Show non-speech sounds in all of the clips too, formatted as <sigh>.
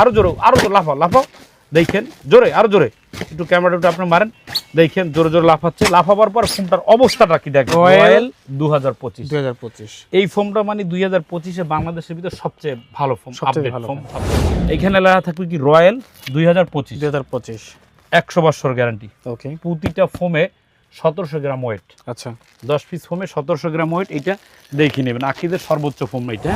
আরও জোরে আরও জোরে লাফাও লাফাও। দেখেন জোরে আরও জোরে। একটু ক্যামেরাটা একটু আপনি মারেন। দেখেন জোরে জোরে লাফাচ্ছে। লাফাবার পর ফোনটার অবস্থাটা কি দেখেন? রয়্যাল দু হাজার পঁচিশ। দুই হাজার পঁচিশ। এই ফোনটা মানে দুই হাজার পঁচিশে বাংলাদেশের ভিতরে সবচেয়ে ভালো ফোন আপডেট ভালো ফোন এখানে লেখা থাকবে কি? রয়্যাল দুই হাজার পঁচিশ। দুই হাজার পঁচিশ। একশো বছর গ্যারান্টি ওকে প্রতিটা ফোমে সতেরোশো গ্রাম ওয়েট আচ্ছা। দশ পিস ফোমে সতেরোশো গ্রাম ওয়েট এটা দেখে নেবেন। আকিদের সর্বোচ্চ ফোম এটা।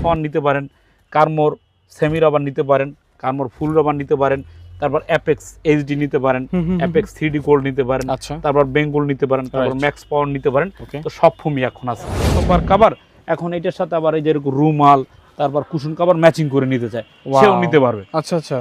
সন নিতে পারেন কার্মোর সেমি রাবার নিতে পারেন কার্মোর ফুল রাবার নিতে পারেন তারপর অ্যাপেক্স এইচডি নিতে পারেন। অ্যাপেক্স থ্রি ডি গোল্ড নিতে পারেন তারপর বেঙ্গল নিতে পারেন তারপর ম্যাক্স পাওয়ার নিতে পারেন। তো সব ফোমই এখন আছে। সুপার কাভার এখন এটার সাথে আবার এই যে এরকম রুমাল তারপর কুশন কাভার ম্যাচিং করে নিতে চায়. সেও নিতে পারবে। আচ্ছা আচ্ছা।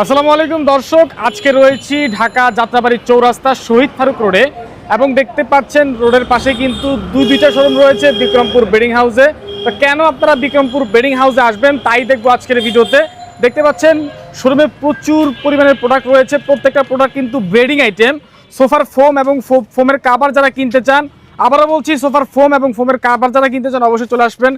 আসসালামু আলাইকুম দর্শক আজকে রয়েছি ঢাকা যাত্রাবাড়ির চৌরাস্তা শহীদ ফারুক রোডে। এবং দেখতে পাচ্ছেন রোডের পাশে কিন্তু দুই দুইটা শোরুম রয়েছে বিক্রমপুর বেডিং হাউসে। তো কেন আপনারা বিক্রমপুর বেডিং হাউসে আসবেন তাই দেখব আজকের ভিডিওতে। দেখতে পাচ্ছেন শোরুমে প্রচুর পরিমাণের প্রোডাক্ট রয়েছে। প্রত্যেকটা প্রোডাক্ট কিন্তু বেডিং আইটেম সোফার ফোম এবং ফোমের কাভার যারা কিনতে চান, আবারও বলছি সোফার ফোম এবং ফোমের কাভার যারা কিনতে চান অবশ্যই চলে আসবেন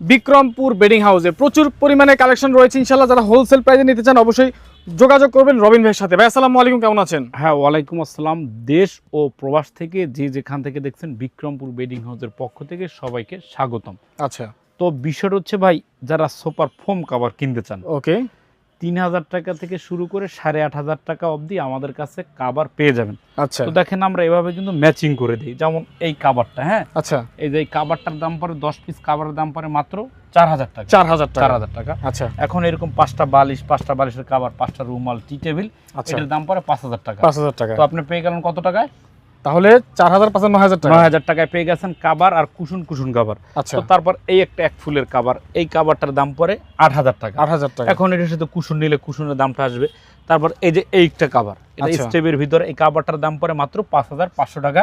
বিক্রমপুর বেডিং হাউসে। প্রচুর পরিমাণে কালেকশন রয়েছে ইনশাল্লাহ যারা হোলসেল প্রাইসে নিতে চান অবশ্যই যোগাযোগ করবেন রবিন ভাইয়ের সাথে। ভাই আসসালামু আলাইকুম কেমন আছেন? হ্যাঁ ওয়ালাইকুম আসসালাম। দেশ ও প্রবাস থেকে যে যেখান থেকে দেখছেন বিক্রমপুর বেডিং হাউসের পক্ষ থেকে সবাইকে স্বাগতম। আচ্ছা। তো বিষয়টা হচ্ছে ভাই যারা সোপার ফোম কাভার কিনতে চান ওকে। তিন হাজার টাকা থেকে শুরু করে সাড়ে আট হাজার টাকা অবধি আমাদের কাছে কাভার পেয়ে যাবেন। আচ্ছা। তো দেখেন আমরা এভাবে কিন্তু ম্যাচিং করে দিই। যেমন এই কাবারটা হ্যাঁ? আচ্ছা। এই যে এই কাভারটার দাম পরে দশ পিস কাবারের দাম পরে মাত্র চার হাজার টাকা। চার হাজার চার হাজার টাকা। আচ্ছা। এখন এরকম পাঁচটা বালিশ পাঁচটা বালিশের কাভার পাঁচটা রুমাল টি টেবিল আচ্ছা। এটার দাম পড়ে পাঁচ হাজার টাকা। পাঁচ হাজার টাকা। তো আপনি পেয়ে গেলেন কত টাকায়? তাহলে চার হাজার পাঁচান্ন নয় হাজার টাকা। নয় হাজার টাকায় পেয়ে গেছেন কাবার আর কুসুন কুসুন কাবার। আচ্ছা। তারপর এই একটা এক ফুলের কাবার এই কাবারটার দাম পরে আট হাজার টাকা। আট হাজার টাকা। এখন এটার সাথে কুসুন নিলে কুসুনের দামটা আসবে। তারপর এই যে এইটা কাবার এটা আচ্ছা। স্টেপের ভিতরে এই কাবারটার দাম পড়ে মাত্র পাঁচ হাজার পাঁচশো টাকা।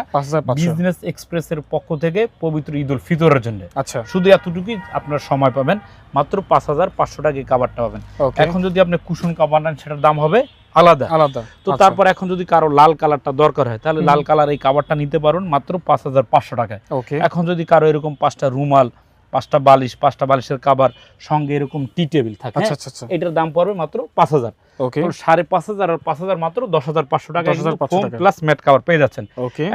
বিজনেস এক্সপ্রেসের পক্ষ থেকে পবিত্র ঈদ উল ফিতরের জন্য। আচ্ছা। শুধু এতটুকুই আপনার সময় পাবেন মাত্র পাঁচ হাজার পাঁচশো টাকা এই কাবারটা পাবেন। এখন যদি আপনি কুসুন কাবার নেন সেটার দাম হবে আলাদা। আলাদা। তো আচ্ছা। তারপর এখন যদি কারও লাল কালারটা দরকার হয় তাহলে লাল কালার এই কাবারটা নিতে পারুন মাত্র পাঁচ হাজার পাঁচশো টাকায়। ওকে এখন যদি কারও এরকম পাঁচটা রুমাল পাঁচটা বালিশ পাঁচটা বালিশের কাবার সঙ্গে এরকম টি টেবিল থাকে আচ্ছা হ্যাঁ? আচ্ছা আচ্ছা। এটার দাম পড়বে মাত্র পাঁচ হাজার। সাড়ে পাঁচ হাজার আর পাঁচ হাজার মাত্র দশ হাজার পাঁচশো টাকা। প্লাস ম্যাট কাভার পেয়ে যাচ্ছেন।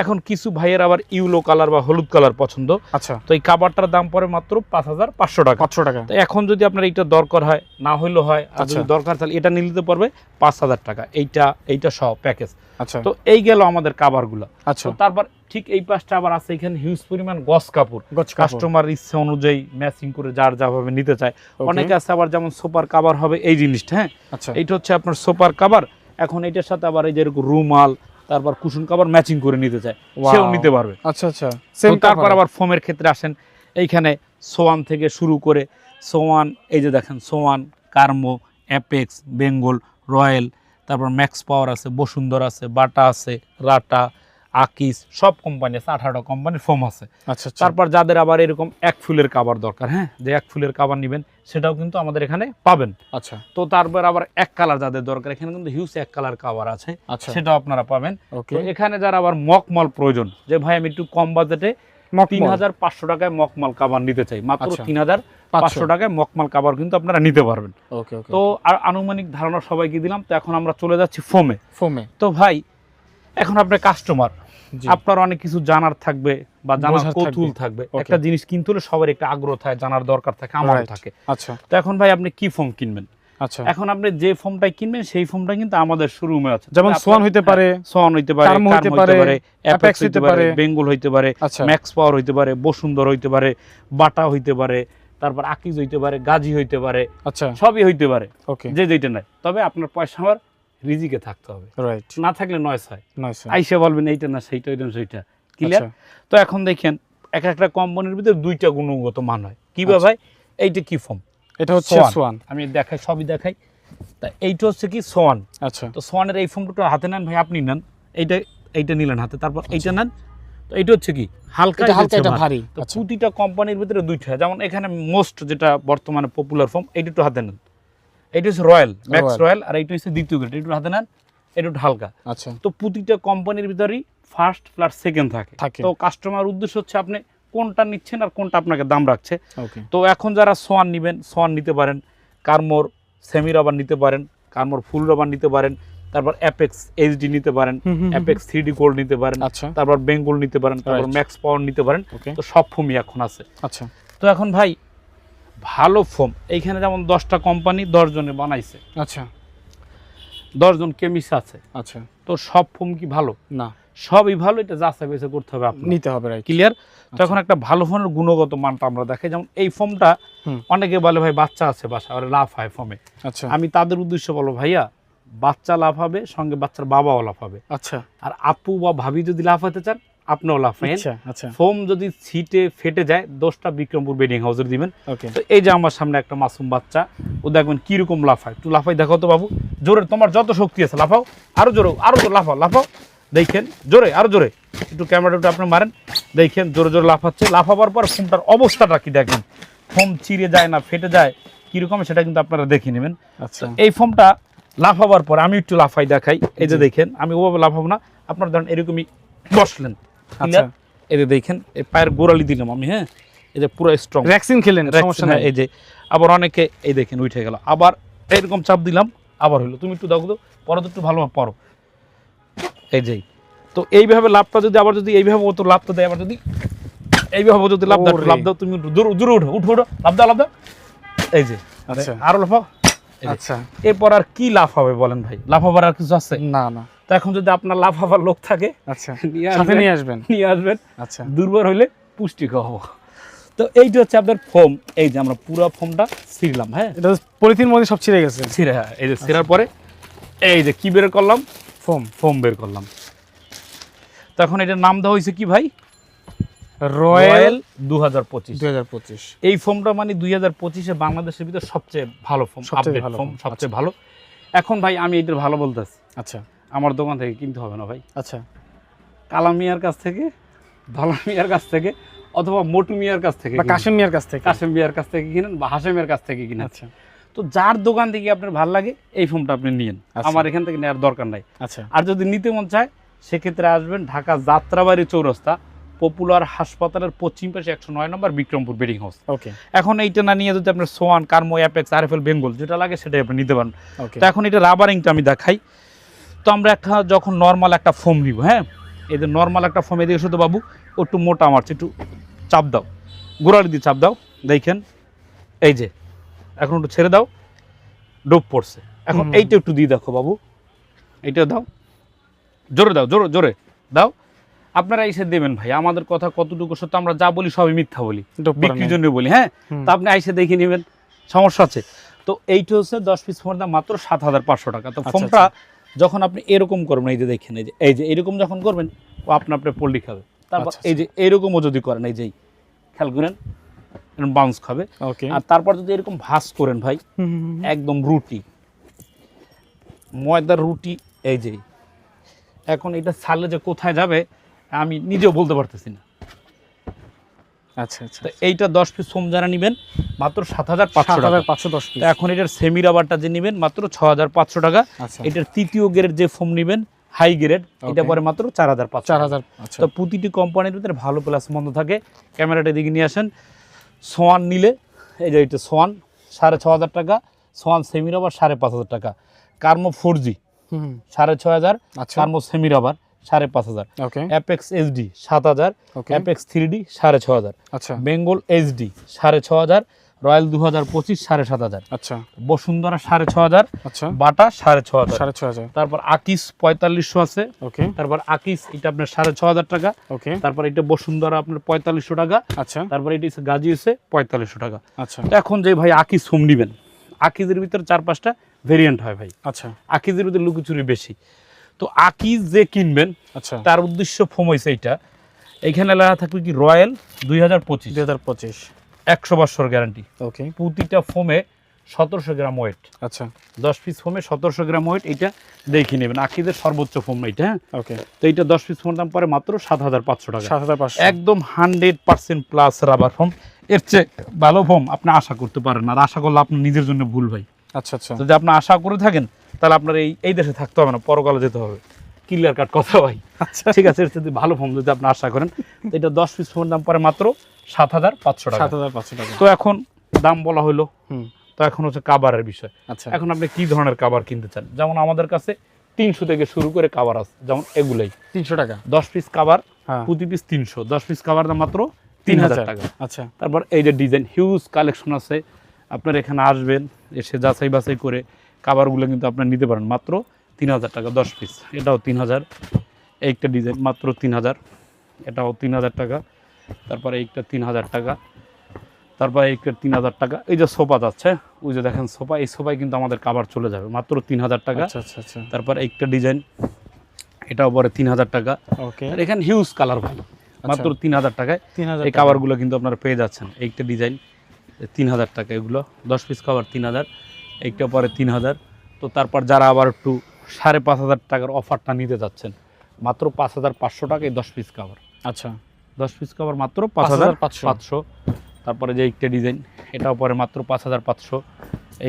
এখন কিছু ভাইয়ের আবার ইউলো কালার বা হলুদ কালার পছন্দ। আচ্ছা। তো এই কাবারটার দাম পড়ে মাত্র পাঁচ হাজার পাঁচশো টাকা। পাঁচশো টাকা। তো এখন যদি আপনার এইটা দরকার হয় না হইলেও হয় আর যদি আচ্ছা। দরকার তাহলে এটা নিয়ে নিতে পারবে পাঁচ হাজার টাকা। এইটা এইটা সহ প্যাকেজ আচ্ছা। তো এই গেল আমাদের কাবারগুলো আচ্ছা। তারপর ঠিক এই পাশটা আবার আছে এখানে হিউজ পরিমাণ গস কাপড়। গছ কাপড়। কাস্টমার ইচ্ছে অনুযায়ী ম্যাচিং করে যার যাভাবে নিতে চায়। অনেকে আছে আবার যেমন সুপার কাভার হবে এই জিনিসটা হ্যাঁ? আচ্ছা। এইটা হচ্ছে আপনার সুপার কাভার এখন এটার সাথে আবার এই যে এরকম রুমাল তারপর কুশন কাভার ম্যাচিং করে নিতে চায়। সেও নিতে পারবে। আচ্ছা আচ্ছা। তারপর আবার ফোমের ক্ষেত্রে আসেন। এইখানে সোয়ান থেকে শুরু করে সোয়ান এই যে দেখেন সোয়ান কার্মো অ্যাপেক্স বেঙ্গল রয়্যাল তারপর ম্যাক্স পাওয়ার আছে বসুন্ধর আছে বাটা আছে রাটা আকিস সব কোম্পানি আছে আঠারোটা কোম্পানির ফোম আছে। আচ্ছা আচ্ছা। তারপর যাদের আবার এরকম এক ফুলের কাবার দরকার হ্যাঁ যে এক ফুলের কাবার নেবেন সেটাও কিন্তু আমাদের এখানে পাবেন। আচ্ছা। তো তারপর আবার এক কালার যাদের দরকার এখানে কিন্তু হিউজ এক কালার কাবার আছে আচ্ছা। সেটাও আপনারা পাবেন। ওকে তো এখানে যারা আবার মকমল প্রয়োজন যে ভাই আমি একটু কম বাজেটে তিন হাজার পাঁচশো টাকায় মকমাল কাবার নিতে চাই মাত্র আচ্ছা। তিন হাজার পাঁচশো। টাকায় মকমাল কাবার কিন্তু আপনারা নিতে পারবেন। তো আর আনুমানিক ধারণা সবাইকে দিলাম তো এখন আমরা চলে যাচ্ছি ফোমে ফোমে তো ভাই এখন আপনি কাস্টমার আপনার অনেক কিছু জানার থাকবে বা জানার কৌতূহল থাকবে একটা জিনিস কিনতে হলে সবার একটা আগ্রহ থাকে জানার দরকার থাকে Right. থাকে আচ্ছা তো এখন ভাই আপনি কি ফোম কিনবেন আচ্ছা এখন আপনি যে ফোমটাই কিনবেন সেই ফোমটা কিন্তু আমাদের শোরুমে আছে যেমন সোয়ান হইতে পারে হ্যাঁ, সোয়ান হইতে পারে কার্মো হইতে পারে, অ্যাপেক্স হইতে পারে বেঙ্গল হইতে পারে আচ্ছা ম্যাক্স পাওয়ার হইতে পারে বসুন্ধর হইতে পারে বাটা হইতে পারে তারপর আকিজ হইতে পারে গাজী হইতে পারে আচ্ছা সবই হইতে পারে ওকে যে যেটা নাই তবে আপনার পয়সা আমার রিজিকে থাকতে হবে। রাইট না থাকলে নয়স হয় নাইস আইসে বলবেন এইটা না সেইটা ওইটা সেইটা। ক্লিয়ার আচ্ছা। তো এখন দেখেন এক একটা কোম্পানির ভিতরে দুইটা গুণগত মান হয়। কি বা আচ্ছা। ভাই? এইটা কি ফর্ম এটা হচ্ছে সোয়ান। আমি দেখাই সবই দেখাই। তা এইটা হচ্ছে কি সোয়ান। আচ্ছা। তো সোয়ানের এই ফর্মটা হাতে নেন ভাই আপনি নেন। এইটা এইটা নিলেন হাতে তারপর এইটা নেন। তো এইটা হচ্ছে কি? হালকা এটা এটা হালকা এটা ভারী। তো আচ্ছা। প্রতিটা কোম্পানির ভিতরে দুইটা যেমন এখানে মোস্ট যেটা বর্তমানে পপুলার ফর্ম এইটা একটু হাতে নেন। এইটা হচ্ছে রয়্যাল ম্যাক্স রয়্যাল আর এইটা হচ্ছে দ্বিতীয় গ্রেড হাতে নেন এটা একটু হালকা। আচ্ছা। তো প্রতিটা কোম্পানির ভিতরেই ফার্স্ট প্লাস সেকেন্ড থাকে। তো কাস্টমার উদ্দেশ্য হচ্ছে আপনি কোনটা নিচ্ছেন আর কোনটা আপনাকে দাম রাখছে। তো এখন যারা সোয়ান নেবেন সোয়ান নিতে পারেন কার্মোর সেমি রাবার নিতে পারেন কার্মোর ফুল রাবার নিতে পারেন তারপর অ্যাপেক্স এইচডি নিতে পারেন অ্যাপেক্স থ্রি গোল্ড নিতে পারেন তারপর বেঙ্গল নিতে পারেন তারপর ম্যাক্স পাওয়ার নিতে পারেন। তো সব ফোমই এখন আছে। আচ্ছা। তো এখন ভাই ভালো ফোম। এইখানে যেমন দশটা কোম্পানি দশজনে বানাইছে। আচ্ছা। দশজন কেমিস্ট আছে। আচ্ছা। তো সব ফোম কি ভালো? না। সবই ভালো এটা যাচাই বেছে করতে হবে নিতে হবে ক্লিয়ার আচ্ছা। তখন একটা ভালো ফোনের গুণগত মানটা আমরা দেখাই। যেমন এই ফোমটা অনেকে বলে ভাই বাচ্চা আছে বাসা ওরা লাভ হয় ফোমে। আচ্ছা। আমি তাদের উদ্দেশ্য বলো ভাইয়া বাচ্চা লাভ হবে সঙ্গে বাচ্চার বাবাও লাভ হবে। আচ্ছা। আর আপু বা ভাবি যদি লাভ হতে চান আপনিও লাভ হয় আচ্ছা আচ্ছা। ফোম যদি ছিটে ফেটে যায় দোষটা বিক্রমপুর বেডিং হাউসের দিবেন। তো এই যে আমার সামনে একটা মাসুম বাচ্চা ও দেখবেন কীরকম লাফায়। একটু লাফাই দেখো তো বাবু। জোরে তোমার যত শক্তি আছে লাফাও। আরও জোরে আরও লাফাও লাফাও। দেখেন জোরে আরও জোরে। একটু ক্যামেরাটা একটু আপনি মারেন। দেখেন জোরে জোরে লাফাচ্ছে। লাফাবার পর ফোমটার অবস্থাটা কি দেখেন? ফোম চিরে যায় না ফেটে যায় কীরকম সেটা কিন্তু আপনারা দেখে নেবেন। আচ্ছা। এই ফোমটা লাফাবার পর আমি একটু লাফাই দেখাই। এই যে দেখেন আমি ওভাবে লাফাবো না। আপনার ধরেন এরকমই বসলেন। আচ্ছা। এই যে দেখেন এই পায়ের গোড়ালি দিলাম আমি হ্যাঁ? এই যে পুরো স্ট্রং ভ্যাকসিন খেলেন সমস্যা নাই। এই যে আবার অনেকে এই দেখেন উঠে গেল। আবার এরকম চাপ দিলাম আবার হলো তুমি একটু দেখো তো পরে তো একটু ভালোভাবে পড়ো এই যে তো এইভাবে লাভটা যদি আবার যদি এইভাবে তো লাভটা দেয় আবার যদি এইভাবে যদি লাভ দাও লাভ দাও তুমি দূর দূরে উঠো উঠো উঠো। লাভ দাও লাভ দাও। এই যে আচ্ছা। আরও লাফাও। আচ্ছা। এরপর আর কি লাভ হবে বলেন ভাই? লাভ হবার আর কিছু আছে? না না। তো এখন যদি আপনার লাভ হবার লোক থাকে আচ্ছা। <laughs> নিয়ে সাথে আসবেন। নিয়ে আসবেন? নিয়ে আসবেন। আচ্ছা। দুর্বল হইলে পুষ্টি খাওয়াবো তো এইটা হচ্ছে আপনার ফোম। এই যে আমরা পুরো ফোমটা ছিঁড়লাম হ্যাঁ? এটা পলিথিন মধ্যে সব ছিঁড়ে গেছে। ছিঁড়ে হ্যাঁ। এই যে ছিঁড়ার পরে এই যে কি বের করলাম? ফোম। ফোম বের করলাম। তখন এটার নাম দেওয়া হয়েছে কি ভাই? রয়্যাল দু হাজার পঁচিশ। এই ফোমটা মানে দুই হাজার পঁচিশে বাংলাদেশের ভিতর সবচেয়ে ভালো ফোম সবচেয়ে ভালো ফোম সবচেয়ে ভালো। এখন ভাই আমি এটার ভালো বলতেছি। আচ্ছা। আমার দোকান থেকে কিনতে হবে না ভাই। আচ্ছা। কালাম মিয়ার কাছ থেকে ভালা মিয়ার কাছ থেকে অথবা মোটু মিয়ার কাছ থেকে। কাশিম মিয়ার কাছ থেকে। কাশেম মিয়ার কাছ থেকে কিনেন বা হাসেমের কাছ থেকে কিনেন। আচ্ছা। তো যার দোকান থেকে আপনার ভালো লাগে এই ফোনটা আপনি নিন আচ্ছা। আমার এখান থেকে নেওয়ার দরকার নাই। আচ্ছা। আর যদি নিতে মন চায় সেক্ষেত্রে আসবেন ঢাকা যাত্রাবাড়ি চৌরাস্তা পপুলার হাসপাতালের পশ্চিম পাশে একশো নয় number Bikrampur bedding house okay এখন এইটা না নিয়ে যদি আপনার সোয়ান কার্মো অ্যাপেক্স আরএফএল বেঙ্গল যেটা লাগে সেটাই আপনি নিতে পারেন। তো এখন এটা রাবারিংটা আমি দেখাই। তো আমরা একটা যখন নর্মাল একটা ফোম নিব হ্যাঁ? এই যে নর্মাল একটা ফোম এদিকে শুধু বাবু একটু মোটা মারছে একটু চাপ দাও। গোড়ালি দিয়ে চাপ দাও দেখেন। এই যে এখন একটু ছেড়ে দাও ডোপ পড়ছে। এখন এইটা একটু দিয়ে দেখো বাবু। এইটা দাও। জোরে দাও জোরে জোরে। দাও। আপনারা এসে দেবেন ভাই আমাদের কথা কতটুকু সত্য আমরা যা বলি সবই মিথ্যা বলি বিক্রির জন্য বলি হ্যাঁ? তা আপনি আইসে দেখে নেবেন সমস্যা আছে তো এইটা হচ্ছে দশ পিস ফোনের দাম মাত্র সাত হাজার পাঁচশো টাকা। তো আচ্ছা, ফোনটা যখন আপনি এরকম করবেন এই যে দেখেন এই যে এই যে এরকম যখন করবেন ও আপনি আপনার পোল্ট্রি খাবে। তারপর আচ্ছা, এই যে এরকমও যদি করেন এই যেই খেয়াল করেন বাউন্স খাবে। আর তারপর যদি এরকম ভাস করেন ভাই। একদম রুটি ময়দার রুটি এই যে এখন এটা ছাড়লে যে কোথায় যাবে আমি নিজেও বলতে পারতেছি না। আচ্ছা আচ্ছা তো এইটা দশ পিস সোম যারা নেবেন মাত্র সাত হাজার পাঁচশো হাজার পাঁচশো দশ পিস এখন এটার সেমি রাবারটা যে নেবেন মাত্র ছ হাজার পাঁচশো টাকা। আচ্ছা। এটার তৃতীয় গ্রেড যে ফোম নেবেন হাই গ্রেড এটা পরে মাত্র চার হাজার পাঁচশো। চার হাজার আচ্ছা। তো প্রতিটি কোম্পানির ভিতরে ভালো প্লাস মন্দ থাকে। ক্যামেরাটা দিকে নিয়ে আসেন। সোয়ান নিলে এই যে এটা সোয়ান সাড়ে ছ হাজার টাকা। সোয়ান সেমি রাবার সাড়ে পাঁচ হাজার টাকা। কার্মো ফোর জি। সাড়ে ছ হাজার। আচ্ছা। কার্মো সেমি রাবার সাড়ে পাঁচ হাজার। ওকে। অ্যাপেক্স এইচডি সাত হাজার অ্যাপেক্স থ্রি ডি সাড়ে ছ হাজার। আচ্ছা। বেঙ্গল এইচডি সাড়ে ছ হাজার রয়্যাল দু হাজার পঁচিশ সাড়ে সাত হাজার। আচ্ছা। বসুন্ধরা সাড়ে ছ হাজার আচ্ছা। বাটা সাড়ে ছ হাজার। সাড়ে ছ হাজার। তারপর আকিস পঁয়তাল্লিশশো আছে। ওকে। তারপর আকিস এটা আপনার সাড়ে ছ হাজার টাকা। ওকে। তারপর এটা বসুন্ধরা আপনার পঁয়তাল্লিশশো টাকা। আচ্ছা। তারপর এটা গাজী হচ্ছে পঁয়তাল্লিশশো টাকা। আচ্ছা। এখন যে ভাই আকিস হোম নিবেন। আকিজের ভিতরে চার পাঁচটা ভেরিয়েন্ট হয় ভাই। আচ্ছা। আকিজের ভিতরে লুকোচুরি বেশি। তো আকিজ যে কিনবেন আচ্ছা। তার উদ্দেশ্য ফোম হয়েছে এইটা। এইখানে লেখা থাকবে কি রয়্যাল দুই হাজার পঁচিশ। দুই হাজার পঁচিশ। একশো বছর গ্যারান্টি ওকে প্রতিটা ফোমে সতেরোশো গ্রাম ওয়েট আচ্ছা। দশ পিস ফোমে সতেরোশো গ্রাম ওয়েট এটা দেখে নেবেন। আকিদের সর্বোচ্চ ফোম এটা হ্যাঁ? ওকে তো এইটা দশ পিস ফোমের দাম পরে মাত্র সাত হাজার পাঁচশো টাকা। সাত হাজার পাঁচশো। একদম hundred percent plus rubber foam এর চেয়ে ভালো ফোম আপনি আশা করতে পারেন আর আশা করলে আপনি নিজের জন্য ভুল ভাই। আচ্ছা আচ্ছা। যদি আপনি আশা করে থাকেন তাহলে আপনার এই এই দেশে থাকতে হবে না পরকালে যেতে হবে। ক্লিয়ার কাট কথা ভাই। আচ্ছা। ঠিক আছে যদি ভালো ফোন যদি আপনি আশা করেন। এটা দশ পিস ফোন দাম পরে মাত্র সাত হাজার পাঁচশো টাকা। সাত হাজার পাঁচশো টাকা। তো এখন দাম বলা হলো তো এখন হচ্ছে কাবারের বিষয়। আচ্ছা। এখন আপনি কি ধরনের কাবার কিনতে চান? যেমন আমাদের কাছে তিনশো থেকে শুরু করে কাবার আছে যেমন এগুলাই। তিনশো টাকা। দশ পিস কাবার হ্যাঁ। প্রতি পিস তিনশো। দশ পিস কাবার দাম মাত্র তিন হাজার টাকা। আচ্ছা। তারপর এই যে ডিজাইন হিউজ কালেকশন আছে। আপনার এখানে আসবেন এসে যাচাই বাছাই করে কাবারগুলো কিন্তু আপনার নিতে পারেন। মাত্র তিন হাজার টাকা দশ পিস এটাও তিন হাজার একটা ডিজাইন মাত্র তিন হাজার এটাও তিন হাজার টাকা। তারপরে একটা তিন হাজার টাকা। তারপরে একটা তিন হাজার টাকা। এই যে সোফা যাচ্ছে ওই যে দেখেন সোফা এই সোফায় কিন্তু আমাদের কাবার চলে যাবে। মাত্র তিন হাজার টাকা। আচ্ছা আচ্ছা আচ্ছা। তারপর একটা ডিজাইন এটাও পরে তিন হাজার টাকা। ওকে আর এখানে হিউজ কালার ভাই। মাত্র তিন হাজার টাকায় তিন হাজার এই কাভারগুলো কিন্তু আপনারা পেয়ে যাচ্ছেন। একটা ডিজাইন তিন হাজার টাকা এগুলো। দশ পিস কাভার তিন হাজার এইটা পরে তিন হাজার তো তারপর যারা আবার একটু সাড়ে পাঁচ হাজার টাকার অফারটা নিতে যাচ্ছেন মাত্র পাঁচ হাজার পাঁচশো টাকায় দশ পিস কাভার আচ্ছা দশ পিস কাভার মাত্র পাঁচ হাজার 5,500 পাঁচশো তারপরে যে একটা ডিজাইন এটাও পরে মাত্র পাঁচ হাজার পাঁচশো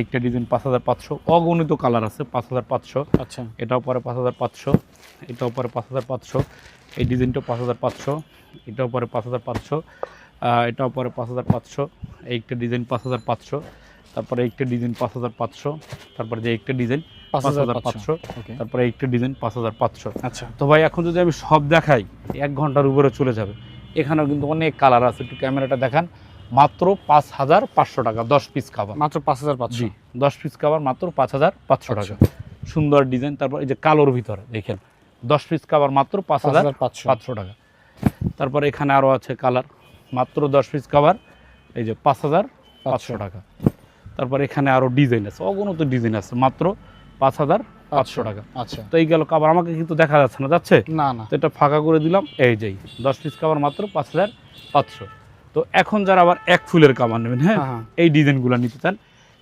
একটা ডিজাইন পাঁচ হাজার পাঁচশো অগণিত কালার আছে পাঁচ হাজার পাঁচশো আচ্ছা এটাও পরে পাঁচ হাজার পাঁচশো এটাও পরে পাঁচ হাজার পাঁচশো এই ডিজাইনটাও পাঁচ হাজার পাঁচশো এটাও পরে পাঁচ হাজার পাঁচশো এটাও পরে পাঁচ হাজার পাঁচশো এইটা ডিজাইন পাঁচ হাজার পাঁচশো তারপরে একটা ডিজাইন পাঁচ হাজার পাঁচশো তারপরে যে একটা ডিজাইন পাঁচ হাজার পাঁচশো তারপরে একটা ডিজাইন পাঁচ হাজার পাঁচশো আচ্ছা তো ভাই এখন যদি আমি সব দেখাই এক ঘণ্টার উপরে চলে যাবে এখানেও কিন্তু অনেক কালার আছে একটু ক্যামেরাটা দেখান মাত্র পাঁচ হাজার পাঁচশো টাকা দশ পিস খাবার মাত্র পাঁচ হাজার পাঁচশো দশ পিস কাভার মাত্র পাঁচ হাজার পাঁচশো টাকা সুন্দর ডিজাইন তারপর এই যে কালোর ভিতরে দেখেন দশ পিস কাভার মাত্র পাঁচ হাজার পাঁচশো টাকা তারপর এখানে আরও আছে কালার মাত্র দশ পিস কাভার এই যে পাঁচ হাজার পাঁচশো টাকা তারপর এখানে আরও ডিজাইন আছে অগণত ডিজাইন আছে মাত্র পাঁচ হাজার পাঁচশো টাকা। আচ্ছা। তো এই গেল কাবার আমাকে কিন্তু দেখা যাচ্ছে না যাচ্ছে? না না। তো এটা ফাঁকা করে দিলাম এই যেই দশ পিস কাভার মাত্র পাঁচ হাজার পাঁচশো। তো এখন যারা আবার এক ফুলের কাভার নেবেন হ্যাঁ? হ্যাঁ, হ্যাঁ। এই ডিজাইনগুলো নিতে চান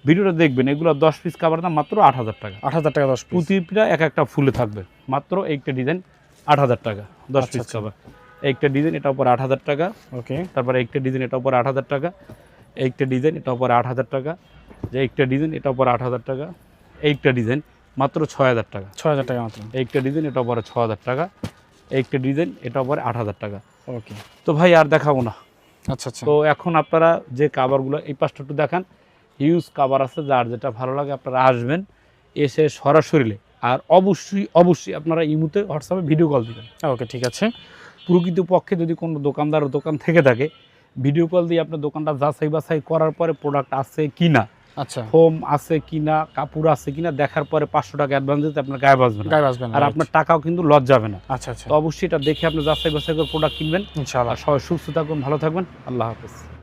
ভিডিওটা দেখবেন এগুলো দশ পিস কাবার দাম মাত্র আট হাজার টাকা। আট হাজার টাকা দশ প্রতিটা এক একটা ফুলে থাকবে মাত্র একটা ডিজাইন আট হাজার টাকা দশ আচ্ছা, পিস আচ্ছা। কাভার একটা ডিজাইন এটা উপর আট হাজার টাকা। ওকে তারপরে একটা ডিজাইন এটা উপরে আট হাজার টাকা। একটা ডিজাইন এটা উপরে আট হাজার টাকা। যে একটা ডিজাইন এটা উপরে আট হাজার টাকা এইটা ডিজাইন মাত্র ছয় হাজার টাকা। ছয় হাজার টাকা মাত্র। একটা ডিজাইন এটা উপরে ছ হাজার টাকা। একটা ডিজাইন এটা উপরে আট হাজার টাকা। ওকে তো ভাই আর দেখাবো না। আচ্ছা আচ্ছা। তো এখন আপনারা যে কাভারগুলো এই পাশটা একটু দেখান। হিউজ কাভার আছে যার যেটা ভালো লাগে আপনারা আসবেন এসে সরাসরি আর অবশ্যই অবশ্যই আপনারা ইমুতে হোয়াটসঅ্যাপে ভিডিও কল দিবেন। ওকে ঠিক আছে। প্রকৃত পক্ষে যদি কোনো দোকানদার দোকান থেকে থাকে ভিডিও কল দিয়ে আপনার দোকানটা যাচাই বাছাই করার পরে প্রোডাক্ট আছে কি না আচ্ছা। ফোম আছে কিনা কাপুর কাপড় আছে কিনা দেখার পরে পাঁচশো টাকা অ্যাডভান্স দিতে আপনার গায়ে বাঁচবে না। গায়ে আর আপনার টাকাও কিন্তু লস যাবে না। আচ্ছা আচ্ছা। তো অবশ্যই এটা দেখে আপনি যাচাই বাছাই করে প্রোডাক্ট কিনবেন। ইনশাআল্লাহ। সবাই সুস্থ থাকবেন ভালো থাকবেন। আল্লাহ হাফেজ।